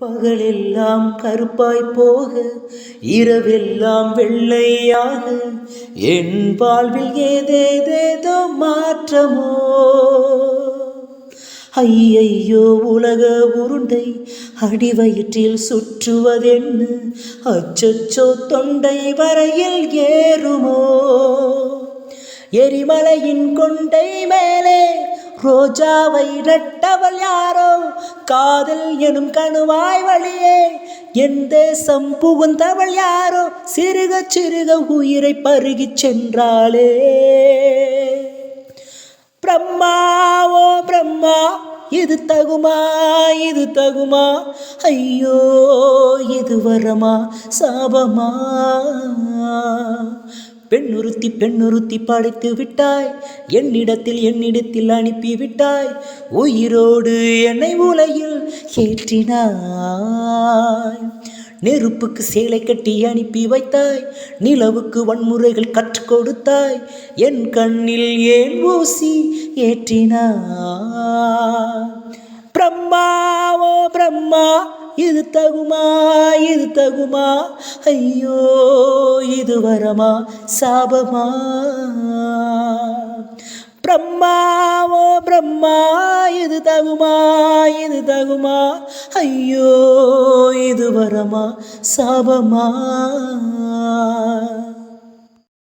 பகலெல்லாம் கருப்பாய் போக இரவெல்லாம் வெள்ளையாக. என் வாழ்வில் ஏதேதேதோ மாற்றமோ? ஐயையோ உலக உருண்டை அடிவயிற்றில் சுற்றுவதென்னு அச்சச்சோ தொண்டை வரையில் ஏறுமோ? எரிமலையின் கொண்டை மேலே ரோஜாவை நட்டவள் யாரோ? காதல் எனும் கணுவாய் வழியே. என் தேசம் புகுந்தவள் யாரோ? சிறுக சிறுக உயிரை பருகி சென்றாளே. பிரம்மா ஓ பிரம்மா இது தகுமா? இது தகுமா? ஐயோ இது வரமா? சாபமா? பெண்ணுறுத்தி பெண்ணுறுத்தி படைத்து விட்டாய். என்னிடத்தில் என்னிடத்தில் அனுப்பி விட்டாய். உயிரோடு என்னை உலையில் ஏற்றினாய். நெருப்புக்கு சேலை கட்டி அனுப்பி வைத்தாய். நிலவுக்கு வன்முறைகள் கற்றுக் கொடுத்தாய். என் கண்ணில் ஏன் ஊசி ஏற்றினாய்? இது தகுமா இது தகுமா ஐயோ இது வரமா சாபமா? பிரம்மா ஓ பிரம்மா இது தகுமா இது தகுமா? ஐயோ இது வரமா சாபமா?